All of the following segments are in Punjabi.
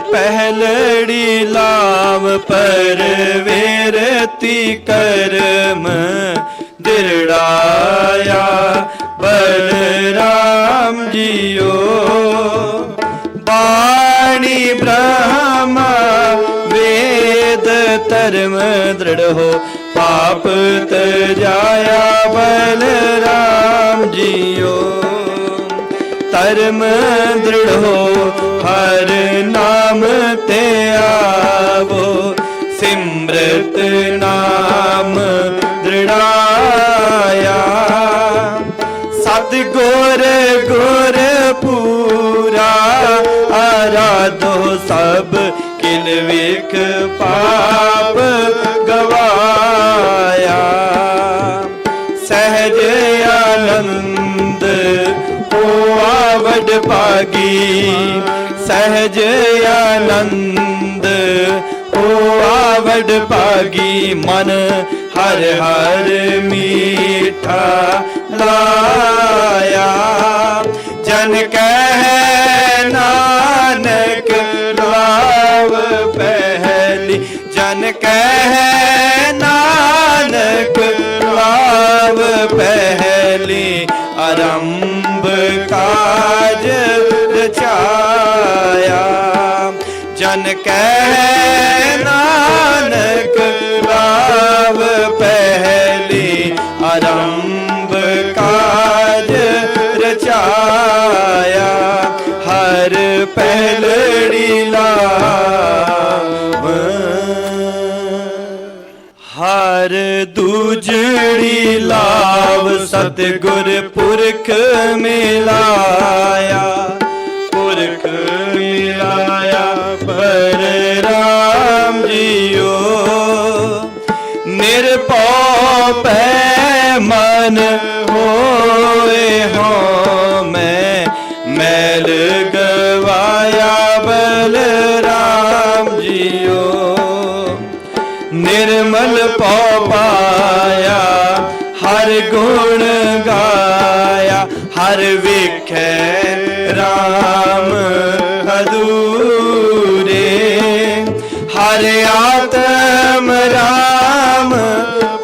पहली ल वेरति कर् दृढया बलराम जियो। बाणी प्रमा वेद धर्म दृढ़ हो। पाप त तया बलरम जियो। ਧਰਮ ਦ੍ਰਿੜ ਹਰ ਨਾਮ ਤੇ ਆਵੋ। ਸਿਮਰਤ ਨਾਮ ਦ੍ਰਿੜਾਇਆ। ਸਤ ਗੁਰ ਗੁਰ ਪੂਰਾ, ਆਰਾਧੋ ਸਭ ਕਿਲ ਵੇਖ ਪਾਪ ਗਵਾਇਆ। ਸਹਿਜ ਆਨੰਦ ਭਾਗੀ ਸਹਿਜ ਆਨੰਦ ਹੋਆ ਵਡ ਭਾਗੀ ਮਨ ਹਰ ਹਰ ਮੀਠਾ ਲਾਇਆ। ਜਨ ਕਹਿ ਨਾਨਕ ਲਾਵ ਪਹਿਲੀ, ਜਨ ਕਹਿ ਜਨ ਕਹਿ ਨਾਨਕ ਲਾਵ ਪਹਿਲੀ ਆਰੰਭ ਕਾਜ ਰਚਾਇਆ, ਹਰ ਪਹਿਲੜੀ ਲਾਵ। ਹਰ ਦੂਜੜੀ ਲਾਵ ਸਤਿਗੁਰ ਪੁਰਖ ਮਿਲਾਇਆ। ਨਿਰਮਲ ਪਉ ਪਾਇਆ, ਹਰ ਗੁਣ ਗਾਇਆ, ਹਰ ਵੇਖੈ RAM ਹਦੂਰੇ ਹਰ ਆਤਮ RAM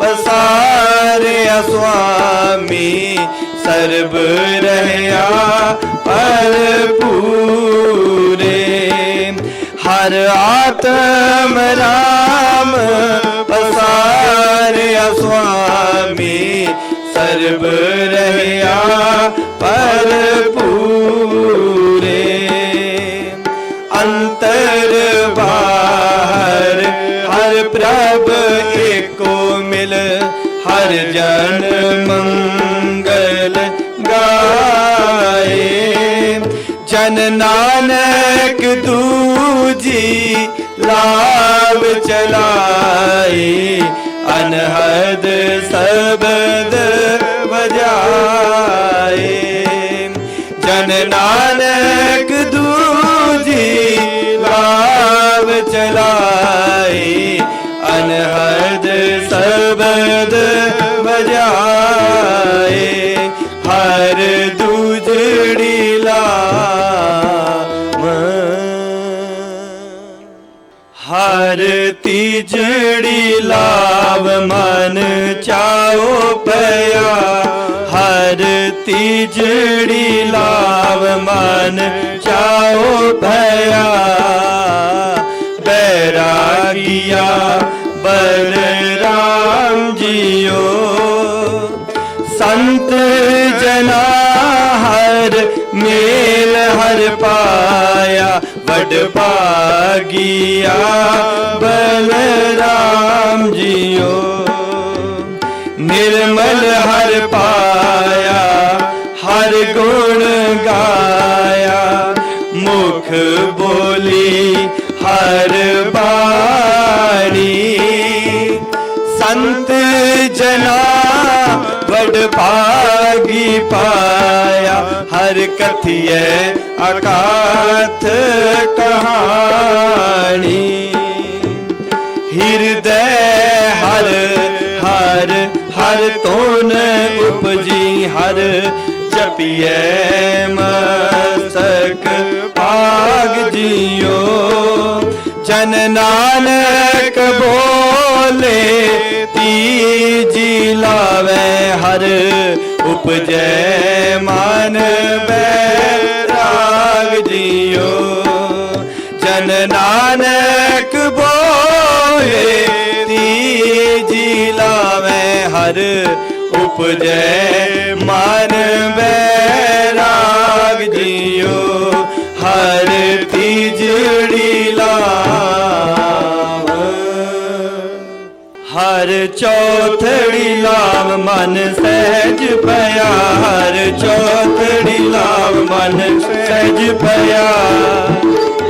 ਪਸਾਰਿਆ ਸੁਆਮੀ, ਸਰਬ ਰਹਿਆ ਪਰ ਪੂਰੇ ਹਰ ਆਤਮ ਰਾਮ ਸਰਬ ਰਹਿਆ ਪਰ ਪੂਰੇ। ਅੰਤਰ ਬਾਹਰ ਹਰ ਪ੍ਰਭ ਏਕੋ ਮਿਲ, ਹਰ ਜਨ ਮੰਗਲ ਗਾਏ। ਜਨ ਨਾਨਕ ਦੂਜੀ ਲਾਭ ਚਲਾਏ, ਅਨਹਦ ਸਬਦ ਜਾਏ ਜਨ ਨਾਨਕ ਦੂਜੀ ਲਾਭ ਚਲਾਈ। ਅਨਹਦ ਸਬਦ ਪਿਆ ਹਰ ਤੀਜੜੀ ਲਾਵ ਮਨ ਚਾਓ ਭਇਆ। ਬੈਰਾਗੀਆ ਬਲਰਾਮ ਜੀਓ। ਸੰਤ ਜਨਾ ਹਰ ਮੇਲ ਹਰ ਪਾਇਆ। ਵਡ ਭਾਗੀਆ ਬਲਰਾਮ ਜੀ ਨਿਰਮਲ ਹਰ ਪਾਇਆ, ਹਰ ਗੁਣ ਗਾਇਆ। ਮੁਖ ਬੋਲੀ ਹਰ ਬਾਣੀ। ਸੰਤ ਜਨਾ ਵਡ ਭਾਗੀ ਪਾਇਆ, ਹਰ ਕਥਿਐ ਅਕਾਥ ਕਹਾਣੀ। ਹਿਰਦੈ ਹਰ ਹਰ ਤੋਨ ਉਪਜੀ, ਹਰ ਜਪੀਐ ਮਸਕ ਭਾਗ ਜੀਓ, ਜਨ ਨਾਨਕ ਬੋਲੇ ਤੀ ਜੀ ਲਾਵੇ, ਹਰ ਉਪਜੈ ਮਨ ਬੈਰਾਗ ਜੀਓ। ਜਨ ਨਾਨਕ ਬੋਲੇ ਹਰ ਉਪਜੈ। ਮਨ ਬੈਰਾਗ ਜਿਉ, ਹਰ ਤੀਜੜੀ ਲਾਵ। ਹਰ ਚੌਥੜੀ ਲਾਵ, ਮਨ ਸਹਿਜ ਪਿਆ ਹਰ ਚੌਥੜੀ ਲਾਵ, ਮਨ ਸਹਿਜ ਪਿਆ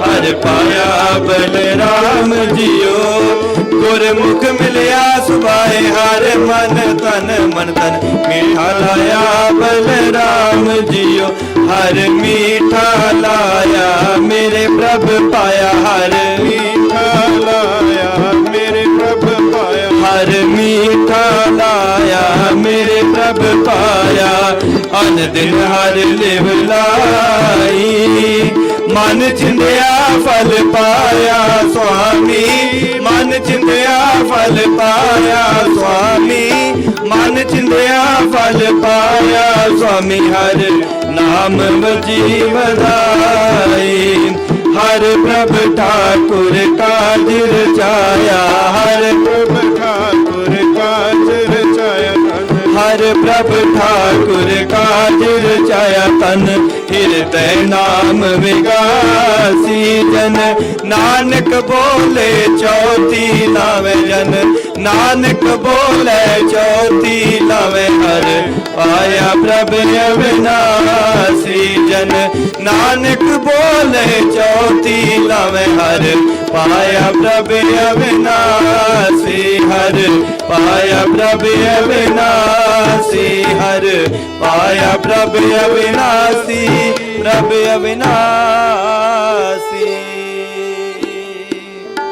ਹਰ ਪਾਇਆ ਬਲਰਾਮ ਜੀਓ ਗੁਰਮੁਖ ਮਿਲਿਆ ਸੁਭਾਏ ਹਰ ਮਨ ਤਨ ਮਨ ਤਨ। ਮੀਠਾ ਲਾਇਆ ਬਲਰਾਮ ਜੀਓ, ਹਰ ਮੀਠਾ ਲਾਇਆ ਮੇਰੇ ਪ੍ਰਭ ਪਾਇਆ ਹਰ ਮੀਠਾ ਲਾਇਆ ਮੇਰੇ ਪ੍ਰਭ ਪਾਇਆ। ਹਰ ਮੀਠਾ ਲਾਇਆ ਮੇਰੇ ਪ੍ਰਭ ਪਾਇਆ। ਅਨ ਦਿਨ ਹਰ ਲਿਵ ਲਾਈ। ਮਨ ਚਿੰਦਿਆ ਫਲ ਪਾਇਆ ਸੁਆਮੀ, ਮਨ ਚਿੰਦਿਆ ਫਲ ਪਾਇਆ ਸੁਆਮੀ, ਮਨ ਚਿੰਦਿਆ ਫਲ ਪਾਇਆ ਸੁਆਮੀ, ਹਰ ਨਾਮ ਵਜੀ ਵਧਾਈ, ਹਰ ਪ੍ਰਭ ਠਾਕੁਰ ਕਾਜ ਰਚਾਇਆ ਹਰ ਪ੍ਰਭ ਠਾਕੁਰ ਹਰ ਪ੍ਰਭ ਠਾਕੁਰ ਕਾਜ ਰਚਾਇਆ ਤਨ, ਹਿਰਦੈ ਨਾਮ ਵਿਗਾਸੀ ਜਨ। ਨਾਨਕ ਬੋਲੇ ਚੌਤੀ ਲਾਵੇ ਜਨ, ਨਾਨਕ ਬੋਲੇ ਚੌਤੀ ਲਾਵੇ ਹਰ। ਪਾਇਆ ਪ੍ਰਭ ਅਵਿਨਾਸੀ ਜਨ, ਨਾਨਕ ਬੋਲੇ ਚੌਤੀ ਲਾਵੇ ਹਰ। ਪਾਇਆ ਪ੍ਰਭ ਅਵਿਨਾਸੀ ਹਰ, ਪਾਇਆ ਪ੍ਰਭ ਅਵਿਨਾਸੀ ਹਰ ਪਾਇਆ ਪ੍ਰਭ ਅਵਿਨਾਸੀ ਪ੍ਰਭ ਅਵਿਨਾਸੀ।